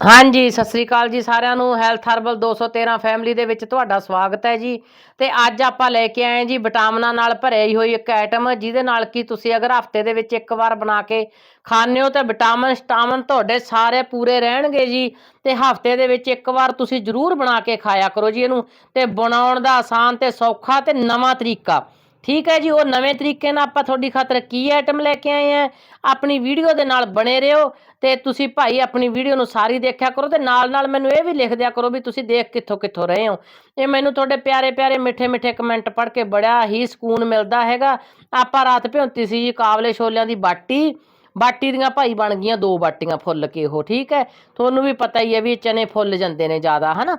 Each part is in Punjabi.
ਹਾਂਜੀ, ਸਤਿ ਸ੍ਰੀ ਅਕਾਲ ਜੀ ਸਾਰਿਆਂ ਨੂੰ। ਹੈਲਥ ਹਰਬਲ 213 ਫੈਮਿਲੀ ਦੇ ਵਿੱਚ ਤੁਹਾਡਾ ਸਵਾਗਤ ਹੈ ਜੀ। ਤੇ ਅੱਜ ਆਪਾਂ ਲੈ ਕੇ ਆਏ ਜੀ ਵਿਟਾਮਿਨਾਂ ਨਾਲ ਭਰੀ ਹੋਈ ਇੱਕ ਆਈਟਮ ਜਿਹਦੇ ਨਾਲ ਕੀ ਤੁਸੀਂ ਅਗਰ ਹਫ਼ਤੇ ਦੇ ਵਿੱਚ ਇੱਕ ਵਾਰ ਬਣਾ ਕੇ ਖਾਂਦੇ ਹੋ ਤਾਂ ਵਿਟਾਮਿਨ ਸਟਾਮਿਨ ਤੁਹਾਡੇ ਸਾਰੇ ਪੂਰੇ ਰਹਿਣਗੇ ਜੀ। ਤੇ ਹਫ਼ਤੇ ਦੇ ਵਿੱਚ ਇੱਕ ਵਾਰ ਤੁਸੀਂ ਜ਼ਰੂਰ ਬਣਾ ਕੇ ਖਾਇਆ ਕਰੋ ਜੀ ਇਹਨੂੰ। ਤੇ ਬਣਾਉਣ ਦਾ ਆਸਾਨ ਤੇ ਸੌਖਾ ਤੇ ਨਵਾਂ ਤਰੀਕਾ। ਠੀਕ ਹੈ ਜੀ, ਉਹ ਨਵੇਂ ਤਰੀਕੇ ਨਾਲ ਆਪਾਂ ਤੁਹਾਡੀ ਖਾਤਰ ਕੀ ਆਈਟਮ ਲੈ ਕੇ ਆਏ ਆ ਆਪਣੀ ਵੀਡੀਓ ਦੇ ਨਾਲ ਬਣੇ ਰਹੋ ਤੇ ਤੁਸੀਂ ਭਾਈ ਆਪਣੀ ਵੀਡੀਓ ਨੂੰ ਸਾਰੀ ਦੇਖਿਆ ਕਰੋ ਤੇ ਨਾਲ ਨਾਲ ਮੈਨੂੰ ਇਹ ਵੀ ਲਿਖ ਦਿਆ ਕਰੋ ਵੀ ਤੁਸੀਂ ਦੇਖ ਕਿੱਥੋਂ ਕਿੱਥੋਂ ਰਹੇ ਹੋ। ਇਹ ਮੈਨੂੰ ਤੁਹਾਡੇ ਪਿਆਰੇ ਪਿਆਰੇ ਮਿੱਠੇ ਮਿੱਠੇ ਕਮੈਂਟ ਪੜ੍ਹ ਕੇ ਬੜਾ ਹੀ ਸਕੂਨ ਮਿਲਦਾ ਹੈਗਾ। ਆਪਾਂ ਰਾਤ ਭਿਉਂਤੀ ਸੀ ਜੀ, ਕਾਬਲੇ ਛੋਲਿਆਂ ਦੀ ਬਾਟੀ। ਬਾਟੀ ਦੀਆਂ ਭਾਈ ਬਣ ਗਈਆਂ ਦੋ ਬਾਟੀਆਂ ਫੁੱਲ ਕੇ ਉਹ, ਠੀਕ ਹੈ? ਤੁਹਾਨੂੰ ਵੀ ਪਤਾ ਹੀ ਹੈ ਵੀ ਇਹ ਚਨੇ ਫੁੱਲ ਜਾਂਦੇ ਨੇ ਜ਼ਿਆਦਾ, ਹਨਾ?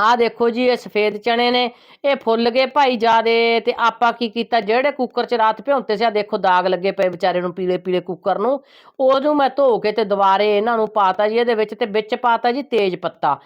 ਆਹ ਦੇਖੋ ਜੀ, ਇਹ ਸਫੇਦ ਚਣੇ ਨੇ, ਇਹ ਫੁੱਲ ਗਏ ਭਾਈ ਜਾਦੇ, ਤੇ ਆਪਾਂ ਕੀ ਕੀਤਾ? ਜਿਹੜੇ ਕੁੱਕਰ 'ਚ ਰਾਤ ਭਿਉਂਤੇ ਸੀ ਆ ਦੇਖੋ ਦਾਗ ਲੱਗੇ ਪਏ ਵਿਚਾਰੇ ਨੂੰ ਪੀਲੇ ਪੀਲੇ ਕੁੱਕਰ ਨੂੰ। ਉਹਨੂੰ ਮੈਂ ਧੋ ਕੇ ਤੇ ਦੁਬਾਰੇ ਇਹਨਾਂ ਨੂੰ ਪਾਤਾ ਜੀ, ਇਹਦੇ ਵਿੱਚ ਤੇ ਵਿੱਚ ਪਾਤਾ ਜੀ ਤੇਜ ਪੱਤਾ।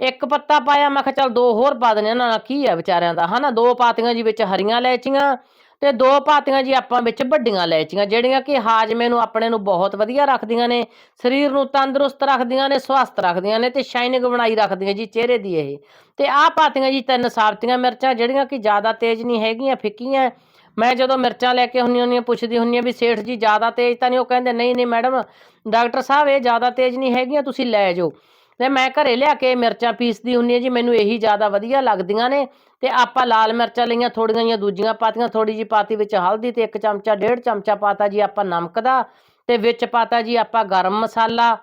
ਇੱਕ ਪੱਤਾ ਪਾਇਆ, ਮੈਂ ਕਿਹਾ ਚੱਲ ਦੋ ਹੋਰ ਪਾ ਦਿੰਦੇ ਇਹਨਾਂ ਨਾਲ ਕੀ ਹੈ ਵਿਚਾਰਿਆਂ ਦਾ? ਹਨਾ, ਦੋ ਪਾਤੀਆਂ ਜੀ ਵਿੱਚ ਹਰੀਆਂ ਇਲਾਇਚੀਆਂ ਤੇ ਦੋ ਪਾਤੀਆਂ ਜੀ ਆਪਾਂ ਵਿੱਚ ਵੱਡੀਆਂ ਇਲਾਇਚੀਆਂ ਜਿਹੜੀਆਂ ਕਿ ਹਾਜ਼ਮੇ ਨੂੰ ਆਪਣੇ ਨੂੰ ਬਹੁਤ ਵਧੀਆ ਰੱਖਦੀਆਂ ਨੇ, ਸਰੀਰ ਨੂੰ ਤੰਦਰੁਸਤ ਰੱਖਦੀਆਂ ਨੇ, ਸਵਸਥ ਰੱਖਦੀਆਂ ਨੇ ਤੇ ਸ਼ਾਈਨਿੰਗ ਬਣਾਈ ਰੱਖਦੀਆਂ ਜੀ ਚਿਹਰੇ ਦੀ ਇਹ। ਤੇ ਆਹ ਪਾਤੀਆਂ ਜੀ ਤਿੰਨ ਸਾਬਤੀਆਂ ਮਿਰਚਾਂ, ਜਿਹੜੀਆਂ ਕਿ ਜ਼ਿਆਦਾ ਤੇਜ਼ ਨਹੀਂ ਹੈਗੀਆਂ, ਫਿੱਕੀਆਂ। ਮੈਂ ਜਦੋਂ ਮਿਰਚਾਂ ਲੈ ਕੇ ਹੁੰਨੀ ਹੁੰਨੀ ਪੁੱਛਦੀ ਹੁੰਨੀ ਆ ਵੀ ਸੇਠ ਜੀ ਜ਼ਿਆਦਾ ਤੇਜ਼ ਤਾਂ ਨਹੀਂ, ਉਹ ਕਹਿੰਦੇ, ਨਹੀਂ ਨਹੀਂ ਮੈਡਮ, ਡਾਕਟਰ ਸਾਹਿਬ, ਇਹ ਜ਼ਿਆਦਾ ਤੇਜ਼ ਨਹੀਂ ਹੈਗੀਆਂ, ਤੁਸੀਂ ਲੈ ਜਾਓ। ਤੇ ਮੈਂ ਘਰੇ ਲਿਆ ਕੇ ਮਿਰਚਾਂ ਪੀਸਦੀ ਹੁੰਨੀ ਆ ਜੀ, ਮੈਨੂੰ ਇਹੀ ਜ਼ਿਆਦਾ ਵਧੀਆ ਲੱਗਦੀਆਂ ਨੇ ਤੇ ਆਪਾਂ ਲਾਲ ਮਿਰਚਾਂ ਲਈਆਂ ਥੋੜੀਆਂ ਜਿਹੀਆਂ ਦੂਜੀਆਂ ਪਾਤੀਆਂ ਥੋੜੀ ਜੀ ਪਾਤੀ ਵਿੱਚ ਹਲਦੀ ਤੇ ਇੱਕ ਚਮਚਾ, ਡੇਢ ਚਮਚਾ ਪਾਤਾ ਜੀ ਆਪਾਂ ਨਮਕ ਦਾ ਤੇ ਵਿੱਚ ਪਾਤਾ ਜੀ ਆਪਾਂ ਗਰਮ ਮਸਾਲਾ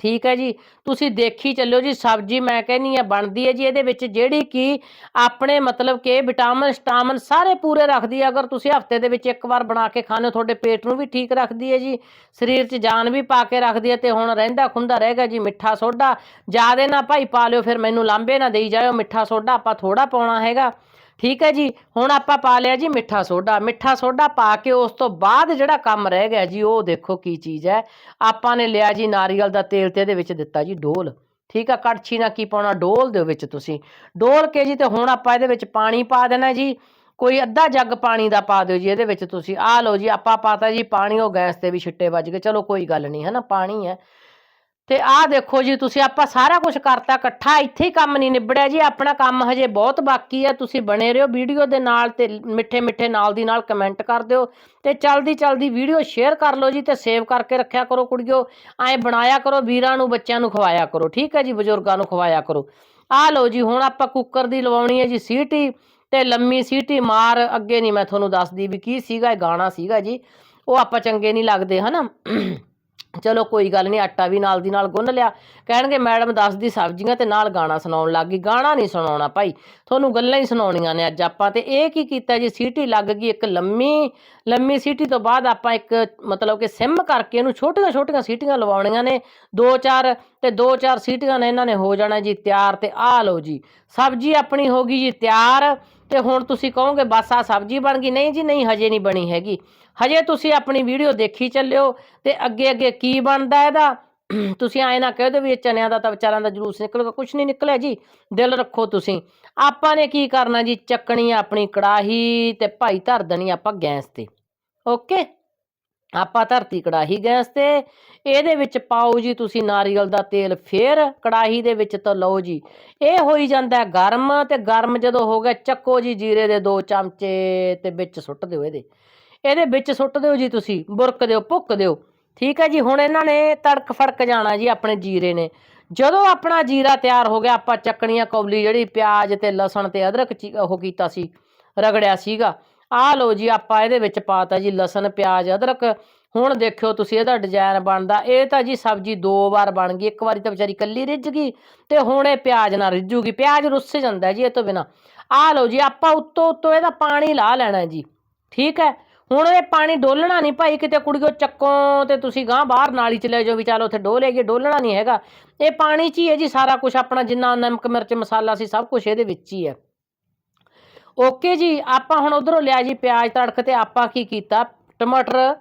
ਠੀਕ ਹੈ ਜੀ। ਤੁਸੀਂ ਦੇਖੀ ਚੱਲਿਓ ਜੀ, ਸਬਜ਼ੀ ਮੈਂ ਕਹਿੰਨੀ ਆ ਬਣਦੀ ਹੈ ਜੀ, ਇਹਦੇ ਵਿੱਚ ਜਿਹੜੀ ਕਿ ਆਪਣੇ ਮਤਲਬ ਕਿ ਵਿਟਾਮਿਨ, ਸਟਾਮਿਨ ਸਾਰੇ ਪੂਰੇ ਰੱਖਦੀ ਹੈ। ਅਗਰ ਤੁਸੀਂ ਹਫ਼ਤੇ ਦੇ ਵਿੱਚ ਇੱਕ ਵਾਰ ਬਣਾ ਕੇ ਖਾਣੇ ਤੁਹਾਡੇ ਪੇਟ ਨੂੰ ਵੀ ਠੀਕ ਰੱਖਦੀ ਹੈ ਜੀ। ਸਰੀਰ 'ਚ ਜਾਨ ਵੀ ਪਾ ਕੇ ਰੱਖਦੀ ਹੈ ਤੇ ਹੁਣ ਰਹਿੰਦਾ ਖੁੰਦਾ ਰਹੇਗਾ ਜੀ, ਮਿੱਠਾ ਸੋਡਾ। ਜ਼ਿਆਦਾ ਨਾ ਭਾਈ ਪਾ ਲਿਓ, ਫਿਰ ਮੈਨੂੰ ਲਾਂਬੇ ਨਾ ਦੇਈ ਜਾਇਓ, ਮਿੱਠਾ ਸੋਡਾ ਆਪਾਂ ਥੋੜਾ ਪਾਉਣਾ ਹੈਗਾ। ਠੀਕ ਹੈ ਜੀ, ਹੁਣ ਆਪਾਂ ਪਾ ਲਿਆ ਜੀ ਮਿੱਠਾ ਸੋਡਾ ਮਿੱਠਾ ਸੋਡਾ ਪਾ ਕੇ ਉਸ ਤੋਂ ਬਾਅਦ ਜਿਹੜਾ ਕੰਮ ਰਹਿ ਗਿਆ ਜੀ, ਉਹ ਦੇਖੋ ਕੀ ਚੀਜ਼ ਹੈ। ਆਪਾਂ ਨੇ ਲਿਆ ਜੀ ਨਾਰੀਅਲ ਦਾ ਤੇਲ ਤੇ ਇਹਦੇ ਵਿੱਚ ਦਿੱਤਾ ਜੀ ਡੋਲ ਠੀਕ ਆ, ਕੜਛੀ ਨਾਲ ਕੀ ਪਾਉਣਾ? ਡੋਲ ਦੇ ਵਿੱਚ ਤੁਸੀਂ। ਡੋਲ ਕੇ ਜੀ ਤੇ ਹੁਣ ਆਪਾਂ ਇਹਦੇ ਵਿੱਚ ਪਾਣੀ ਪਾ ਦੇਣਾ ਜੀ। ਕੋਈ ਅੱਧਾ ਜੱਗ ਪਾਣੀ ਦਾ ਪਾ ਦਿਓ ਜੀ ਇਹਦੇ ਵਿੱਚ ਤੁਸੀਂ। ਆਹ ਲਓ ਜੀ, ਆਪਾਂ ਪਾਤਾ ਜੀ ਪਾਣੀ ਉਹ ਗੈਸ ਤੇ ਵੀ ਛਿੱਟੇ ਵੱਜ ਗਏ। ਚਲੋ ਕੋਈ ਗੱਲ ਨਹੀਂ ਹੈ ਨਾ ਪਾਣੀ ਹੈ। ਤੇ ਆਹ ਦੇਖੋ ਜੀ, ਤੁਸੀਂ ਆਪਾਂ ਸਾਰਾ ਕੁਝ ਕਰਤਾ, ਇਕੱਠਾ ਇੱਥੇ ਹੀ ਕੰਮ ਨਹੀਂ ਨਿਬੜਿਆ ਜੀ, ਆਪਣਾ ਕੰਮ ਹਜੇ ਬਹੁਤ ਬਾਕੀ ਹੈ, ਤੁਸੀਂ ਬਣੇ ਰਹੋ ਵੀਡੀਓ ਦੇ ਨਾਲ ਤੇ ਮਿੱਠੇ ਮਿੱਠੇ ਨਾਲ ਦੀ ਨਾਲ ਕਮੈਂਟ ਕਰ ਦਿਓ ਤੇ ਚਲਦੀ ਚਲਦੀ ਵੀਡੀਓ ਸ਼ੇਅਰ ਕਰ ਲਓ ਜੀ ਤੇ ਸੇਵ ਕਰਕੇ ਰੱਖਿਆ ਕਰੋ ਕੁੜੀਓ, ਐਂ ਬਣਾਇਆ ਕਰੋ, ਵੀਰਾਂ ਨੂੰ, ਬੱਚਿਆਂ ਨੂੰ ਖਵਾਇਆ ਕਰੋ, ਠੀਕ ਹੈ ਜੀ, ਬਜ਼ੁਰਗਾਂ ਨੂੰ ਖਵਾਇਆ ਕਰੋ। ਆਹ ਲਓ ਜੀ, ਹੁਣ ਆਪਾਂ ਕੁੱਕਰ ਦੀ ਲਵਾਉਣੀ ਹੈ ਜੀ ਸੀਟੀ ਤੇ ਲੰਮੀ ਸੀਟੀ ਮਾਰ, ਅੱਗੇ ਨਹੀਂ ਮੈਂ ਤੁਹਾਨੂੰ ਦੱਸਦੀ ਵੀ ਕੀ ਸੀਗਾ, ਇਹ ਗਾਣਾ ਸੀਗਾ ਜੀ, ਉਹ ਆਪਾਂ ਚੰਗੇ ਨਹੀਂ ਲੱਗਦੇ, ਹਨਾ? ਚਲੋ ਕੋਈ ਗੱਲ ਨਹੀਂ, ਆਟਾ ਵੀ ਨਾਲ ਦੀ ਨਾਲ ਗੁੰਨ ਲਿਆ। ਕਹਿਣਗੇ, ਮੈਡਮ ਦੱਸਦੀ ਸਬਜ਼ੀਆਂ ਤੇ ਨਾਲ ਗਾਣਾ ਸੁਣਾਉਣ ਲੱਗ ਗਈ। ਗਾਣਾ ਨਹੀਂ ਸੁਣਾਉਣਾ ਭਾਈ, ਤੁਹਾਨੂੰ ਗੱਲਾਂ ਹੀ ਸੁਣਾਉਣੀਆਂ ਨੇ ਅੱਜ ਆਪਾਂ ਤੇ। ਇਹ ਕੀ ਕੀਤਾ ਜੀ, ਸੀਟੀ ਲੱਗ ਗਈ ਇੱਕ ਲੰਮੀ ਲੰਮੀ ਸੀਟੀ ਤੋਂ ਬਾਅਦ ਆਪਾਂ ਇੱਕ ਮਤਲਬ ਕਿ ਸਿਮ ਕਰਕੇ ਇਹਨੂੰ ਛੋਟੀਆਂ ਛੋਟੀਆਂ ਸੀਟੀਆਂ ਲਵਾਉਣੀਆਂ ਨੇ। ਦੋ ਚਾਰ ਤੇ ਦੋ ਚਾਰ ਸੀਟੀਆਂ ਨੇ ਇਹਨਾਂ ਨੇ, ਹੋ ਜਾਣਾ ਜੀ ਤਿਆਰ ਤੇ ਆਹ ਲਓ ਜੀ। ਸਬਜ਼ੀ ਆਪਣੀ ਹੋ ਗਈ ਜੀ ਤਿਆਰ ਤੇ ਹੁਣ ਤੁਸੀਂ ਕਹੋਗੇ, ਬਸ ਆ ਸਬਜ਼ੀ ਬਣ ਗਈ। ਨਹੀਂ ਜੀ, ਨਹੀਂ, ਹਜੇ ਨਹੀਂ ਬਣੀ ਹੈਗੀ। ਹਜੇ ਤੁਸੀਂ ਆਪਣੀ ਵੀਡੀਓ ਦੇਖੀ ਚੱਲਿਓ ਤੇ ਅੱਗੇ ਅੱਗੇ ਕੀ ਬਣਦਾ ਇਹਦਾ? ਤੁਸੀਂ ਆਏ ਨਾ ਕਹਿ ਦਿਓ ਵੀ ਇਹ ਚਨਿਆਂ ਦਾ ਤਾਂ ਵਿਚਾਰਾਂ ਦਾ ਜਲੂਸ ਨਿਕਲੂਗਾ, ਕੁਛ ਨਹੀਂ ਨਿਕਲਿਆ ਜੀ। ਦਿਲ ਰੱਖੋ ਤੁਸੀਂ। ਆਪਾਂ ਨੇ ਕੀ ਕਰਨਾ ਜੀ? ਚੱਕਣੀ ਆਪਣੀ ਕੜਾਹੀ ਤੇ ਭਾਈ ਧਰ ਦੇਣੀ ਆਪਾਂ ਗੈਸ ਤੇ। ਓਕੇ? ਆਪਾਂ ਧਰਤੀ ਕੜਾਹੀ ਗੈਸ ਤੇ। ਇਹਦੇ ਵਿੱਚ ਪਾਓ ਜੀ ਤੁਸੀਂ ਨਾਰੀਅਲ ਦਾ ਤੇਲ ਫੇਰ। ਕੜਾਹੀ ਦੇ ਵਿੱਚ ਤਾਂ ਲਓ ਜੀ। ਇਹ ਹੋਈ ਜਾਂਦਾ ਗਰਮ ਤੇ ਗਰਮ ਜਦੋਂ ਹੋ ਗਿਆ ਚੱਕੋ ਜੀ ਜੀਰੇ ਦੇ ਦੋ ਚਮਚੇ ਤੇ ਵਿੱਚ ਸੁੱਟ ਦਿਓ ਇਹਦੇ। ਇਹਦੇ ਵਿੱਚ ਸੁੱਟ ਦਿਓ ਜੀ ਤੁਸੀਂ, ਬੁਰਕ ਦਿਓ, ਭੁੱਕ ਦਿਓ। ਠੀਕ ਹੈ ਜੀ, ਹੁਣ ਇਹਨਾਂ ਨੇ ਤੜਕ ਫੜਕ ਜਾਣਾ ਜੀ ਆਪਣੇ ਜੀਰੇ ਨੇ। ਜਦੋਂ ਆਪਣਾ ਜੀਰਾ ਤਿਆਰ ਹੋ ਗਿਆ, ਆਪਾਂ ਚੱਕਣੀਆਂ ਕੌਲੀ ਜਿਹੜੀ ਪਿਆਜ਼ ਤੇ ਲਸਣ ਤੇ ਅਦਰਕ ਚੀ- ਉਹ ਕੀਤਾ ਸੀ, ਰਗੜਿਆ ਸੀਗਾ। ਆਹ ਲਓ ਜੀ, ਆਪਾਂ ਇਹਦੇ ਵਿੱਚ ਪਾਤਾ ਜੀ ਲਸਣ, ਪਿਆਜ਼, ਅਦਰਕ। ਹੁਣ ਦੇਖਿਓ ਤੁਸੀਂ ਇਹਦਾ ਡਿਜ਼ਾਈਨ ਬਣਦਾ। ਇਹ ਤਾਂ ਜੀ ਸਬਜ਼ੀ ਦੋ ਵਾਰ ਬਣ ਗਈ, ਇੱਕ ਵਾਰੀ ਤਾਂ ਵਿਚਾਰੀ ਕੱਲੀ ਰਿੱਝ ਗਈ ਤੇ ਹੁਣ ਇਹ ਪਿਆਜ਼ ਨਾਲ ਰਿੱਝੂਗੀ। ਪਿਆਜ਼ ਰੁੱਸ ਜਾਂਦਾ ਜੀ ਇਹ ਤੋਂ ਬਿਨਾ। ਆਹ ਲਓ ਜੀ, ਆਪਾਂ ਉੱਤੋਂ ਉੱਤੋਂ ਇਹਦਾ ਪਾਣੀ ਲਾ ਲੈਣਾ ਜੀ। ਠੀਕ ਹੈ ਹੁਣ ਇਹ ਪਾਣੀ ਡੋਲਣਾ ਨਹੀਂ ਭਾਈ, ਕਿਤੇ ਕੁੜੀਓ ਚੱਕੋ ਤੇ ਤੁਸੀਂ ਗਾਂ ਬਾਹਰ ਨਾਲੀ ਚ ਲੈ ਜਾਓ, ਵੀ ਚੱਲ ਉੱਥੇ ਡੋਲੇਗੀ ਡੋਲਣਾ ਨਹੀਂ ਹੈਗਾ। ਇਹ ਪਾਣੀ 'ਚ ਹੀ ਹੈ ਜੀ ਸਾਰਾ ਕੁਝ ਆਪਣਾ ਜਿੰਨਾ ਨਮਕ, ਮਿਰਚ, ਮਸਾਲਾ ਸੀ, ਸਭ ਕੁਝ ਇਹਦੇ ਵਿੱਚ ਹੀ ਹੈ। ਓਕੇ ਜੀ, ਆਪਾਂ ਹੁਣ ਉਧਰੋਂ ਲਿਆ ਜੀ ਪਿਆਜ਼ ਤੜਕ ਤੇ ਆਪਾਂ ਕੀ ਕੀਤਾ? ਟਮਾਟਰ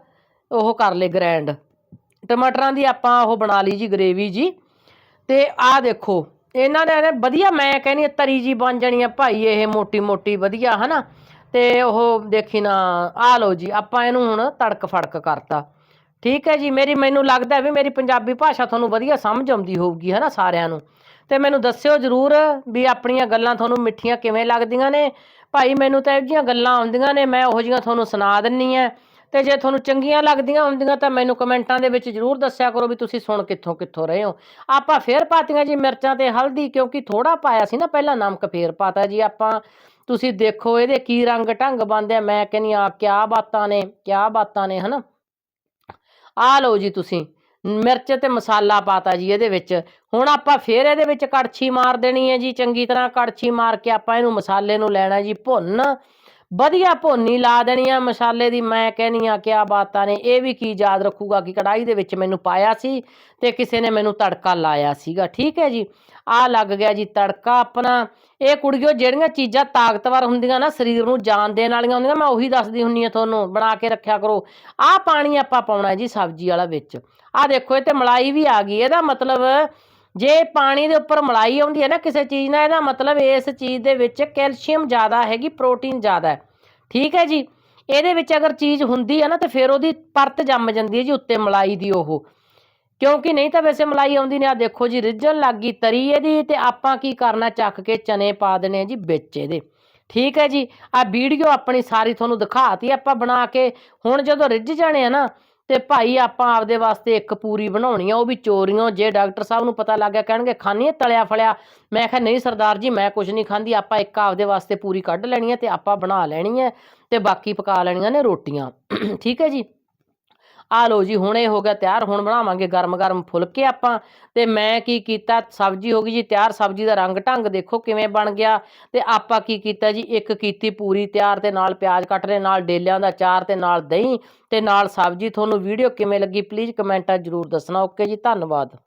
ਉਹ ਕਰ ਲਏ ਗ੍ਰੈਂਡ। ਟਮਾਟਰਾਂ ਦੀ ਆਪਾਂ ਉਹ ਬਣਾ ਲਈ ਜੀ ਗ੍ਰੇਵੀ ਜੀ। ਤੇ ਆਹ ਦੇਖੋ, ਇਹਨਾਂ ਨੇ ਵਧੀਆ, ਮੈਂ ਕਹਿੰਦੀ ਤਰੀ ਜੀ ਬਣ ਜਾਣੀ ਆ ਭਾਈ, ਇਹ ਮੋਟੀ ਮੋਟੀ ਵਧੀਆ, ਹਨਾ? ਤੇ ਉਹ ਦੇਖੀ ਨਾ ਆ ਲਓ ਜੀ, ਆਪਾਂ ਇਹਨੂੰ ਹੁਣ ਤੜਕ ਫੜਕ ਕਰਤਾ। ਠੀਕ ਹੈ ਜੀ, ਮੇਰੀ, ਮੈਨੂੰ ਲੱਗਦਾ ਵੀ ਮੇਰੀ ਪੰਜਾਬੀ ਭਾਸ਼ਾ ਤੁਹਾਨੂੰ ਵਧੀਆ ਸਮਝ ਆਉਂਦੀ ਹੋਊਗੀ ਹੈ ਨਾ ਸਾਰਿਆਂ ਨੂੰ। ਤੇ ਮੈਨੂੰ ਦੱਸਿਓ ਜਰੂਰ ਵੀ ਆਪਣੀਆਂ ਗੱਲਾਂ ਤੁਹਾਨੂੰ ਮਿੱਠੀਆਂ ਕਿਵੇਂ ਲੱਗਦੀਆਂ ਨੇ। ਭਾਈ, ਮੈਨੂੰ ਤਾਂ ਇਹੋ ਜਿਹੀਆਂ ਗੱਲਾਂ ਆਉਂਦੀਆਂ ਨੇ, ਮੈਂ ਉਹੋ ਜਿਹੀਆਂ ਤੁਹਾਨੂੰ ਸੁਣਾ ਦਿੰਨੀ ਆ ਤੇ ਜੇ ਤੁਹਾਨੂੰ ਚੰਗੀਆਂ ਲੱਗਦੀਆਂ ਹੁੰਦੀਆਂ ਤਾਂ ਮੈਨੂੰ ਕਮੈਂਟਾਂ ਦੇ ਵਿੱਚ ਜਰੂਰ ਦੱਸਿਆ ਕਰੋ ਵੀ ਤੁਸੀਂ ਸੁਣ ਕਿੱਥੋਂ ਕਿੱਥੋਂ ਰਹੇ ਹੋ। ਆਪਾਂ ਫੇਰ ਪਾਤੀਆਂ ਜੀ ਮਿਰਚਾਂ ਤੇ ਹਲਦੀ, ਕਿਉਂਕਿ ਥੋੜਾ ਪਾਇਆ ਸੀ ਨਾ, ਪਹਿਲਾਂ ਨਮਕ ਫੇਰ ਪਾਤਾ ਜੀ ਆਪਾਂ। ਤੁਸੀਂ ਦੇਖੋ ਇਹਦੇ ਕੀ ਰੰਗ ਢੰਗ ਬਣਦੇ ਆ। ਮੈਂ ਕਹਿੰਨੀ ਆ ਕਿਆ ਬਾਤਾਂ ਨੇ, ਕਿਆ ਬਾਤਾਂ ਨੇ, ਹਨਾ? ਆ ਲਓ ਜੀ ਤੁਸੀਂ, ਮਿਰਚ ਤੇ ਮਸਾਲਾ ਪਾਤਾ ਜੀ ਇਹਦੇ ਵਿੱਚ। ਹੁਣ ਆਪਾਂ ਫੇਰ ਇਹਦੇ ਵਿੱਚ ਕੜਛੀ ਮਾਰ ਦੇਣੀ ਹੈ ਜੀ। ਚੰਗੀ ਤਰ੍ਹਾਂ ਕੜਛੀ ਮਾਰ ਕੇ ਆਪਾਂ ਇਹਨੂੰ ਮਸਾਲੇ ਨੂੰ ਲੈਣਾ ਜੀ ਭੁੰਨ। ਵਧੀਆ ਭੋਨੀ ਲਾ ਦੇਣੀ ਆ, ਮਸਾਲੇ ਦੀ ਮੈਂ ਕਹਿਨੀ ਆ, ਕਿਆ ਬਾਤਾਂ ਨੇ, ਇਹ ਵੀ ਕੀ ਯਾਦ ਰੱਖੂਗਾ ਕਿ ਕੜਾਈ ਦੇ ਵਿੱਚ ਮੈਨੂੰ ਪਾਇਆ ਸੀ ਤੇ ਕਿਸੇ ਨੇ ਮੈਨੂੰ ਤੜਕਾ ਲਾਇਆ ਸੀਗਾ, ਠੀਕ ਹੈ ਜੀ? ਆ ਲੱਗ ਗਿਆ ਜੀ ਤੜਕਾ ਆਪਣਾ। ਇਹ ਕੁੜੀਓ, ਜਿਹੜੀਆਂ ਚੀਜ਼ਾਂ ਤਾਕਤਵਰ ਹੁੰਦੀਆਂ ਨਾ, ਸਰੀਰ ਨੂੰ ਜਾਨ ਦੇਣ ਵਾਲੀਆਂ ਹੁੰਦੀਆਂ, ਮੈਂ ਉਹੀ ਦੱਸਦੀ ਹੁੰਨੀ ਆ ਤੁਹਾਨੂੰ, ਬਣਾ ਕੇ ਰੱਖਿਆ ਕਰੋ। ਆਹ ਪਾਣੀ ਆਪਾਂ ਪਾਉਣਾ ਜੀ ਸਬਜ਼ੀ ਵਾਲਾ ਵਿੱਚ। ਆਹ ਦੇਖੋ, ਇਹ ਤੇ ਮਲਾਈ ਵੀ ਆ ਗਈ, ਇਹਦਾ ਮਤਲਬ ਜੇ ਪਾਣੀ ਦੇ ਉੱਪਰ ਮਲਾਈ ਆਉਂਦੀ ਹੈ ਨਾ ਕਿਸੇ ਚੀਜ਼ ਨਾਲ, ਇਹਦਾ ਮਤਲਬ ਇਸ ਚੀਜ਼ ਦੇ ਵਿੱਚ ਕੈਲਸ਼ੀਅਮ ਜ਼ਿਆਦਾ ਹੈਗੀ, ਪ੍ਰੋਟੀਨ ਜ਼ਿਆਦਾ ਹੈ। ਠੀਕ ਹੈ ਜੀ? ਇਹਦੇ ਵਿੱਚ ਅਗਰ ਚੀਜ਼ ਹੁੰਦੀ ਹੈ ਨਾ, ਤਾਂ ਫਿਰ ਉਹਦੀ ਪਰਤ ਜੰਮ ਜਾਂਦੀ ਹੈ ਜੀ ਉੱਤੇ ਮਲਾਈ ਦੀ ਉਹ। ਕਿਉਂਕਿ ਨਹੀਂ ਤਾਂ ਵੈਸੇ ਮਲਾਈ ਆਉਂਦੀ ਨੇ ਆ ਦੇਖੋ ਜੀ, ਰਿੱਝਣ ਲੱਗ ਗਈ ਤਰੀ ਇਹਦੀ, ਤੇ ਆਪਾਂ ਕੀ ਕਰਨਾ, ਚੱਕ ਕੇ ਚਨੇ ਪਾ ਦੇਣੇ ਆ ਜੀ ਵਿੱਚ ਇਹਦੇ। ਠੀਕ ਹੈ ਜੀ? ਆ ਵੀਡੀਓ ਆਪਣੀ ਸਾਰੀ ਤੁਹਾਨੂੰ ਦਿਖਾਤੀ, ਆਪਾਂ ਬਣਾ ਕੇ ਹੁਣ ਜਦੋਂ ਰਿੱਝ ਜਾਣੇ ਆ ਨਾ ਤੇ ਭਾਈ ਆਪਾਂ ਆਪਦੇ ਵਾਸਤੇ ਇੱਕ ਪੂਰੀ ਬਣਾਉਣੀ ਆ, ਉਹ ਵੀ ਚੋਰੀਆਂ, ਜੇ ਡਾਕਟਰ ਸਾਹਿਬ ਨੂੰ ਪਤਾ ਲੱਗ ਗਿਆ, ਕਹਿਣਗੇ ਖਾਣੀ ਹੈ ਤਲਿਆ ਫਲਿਆ? ਮੈਂ ਕਿਹਾ, ਨਹੀਂ ਸਰਦਾਰ ਜੀ, ਮੈਂ ਕੁਝ ਨਹੀਂ ਖਾਂਦੀ, ਆਪਾਂ ਇੱਕ ਆਪਦੇ ਵਾਸਤੇ ਪੂਰੀ ਕੱਢ ਲੈਣੀ ਹੈ ਤੇ ਆਪਾਂ ਬਣਾ ਲੈਣੀ ਹੈ ਤੇ ਬਾਕੀ ਪਕਾ ਲੈਣੀਆਂ ਨੇ ਰੋਟੀਆਂ। ਠੀਕ ਹੈ ਜੀ? ਆ ਲਓ ਜੀ, ਹੁਣ ਇਹ ਹੋ ਗਿਆ ਤਿਆਰ, ਹੁਣ ਬਣਾਵਾਂਗੇ ਗਰਮ ਗਰਮ ਫੁਲਕੇ ਆਪਾਂ। ਤੇ ਮੈਂ ਕੀ ਕੀਤਾ, ਸਬਜ਼ੀ ਹੋ ਗਈ ਜੀ ਤਿਆਰ, ਸਬਜ਼ੀ ਦਾ ਰੰਗ ਢੰਗ ਦੇਖੋ ਕਿਵੇਂ ਬਣ ਗਿਆ। ਤੇ ਆਪਾਂ ਕੀ ਕੀਤਾ ਜੀ, ਇੱਕ ਕੀਤੀ ਪੂਰੀ ਤਿਆਰ ਤੇ ਨਾਲ ਪਿਆਜ਼ ਕੱਟ ਰਹੇ ਨਾਲ ਡੇਲਿਆਂ ਦਾ ਚਾਰ ਤੇ ਨਾਲ ਦਹੀਂ ਤੇ ਨਾਲ ਸਬਜ਼ੀ। ਤੁਹਾਨੂੰ ਵੀਡੀਓ ਕਿਵੇਂ ਲੱਗੀ ਪਲੀਜ਼ ਕਮੈਂਟਾਂ ਜ਼ਰੂਰ ਦੱਸਣਾ। ਓਕੇ ਜੀ, ਧੰਨਵਾਦ।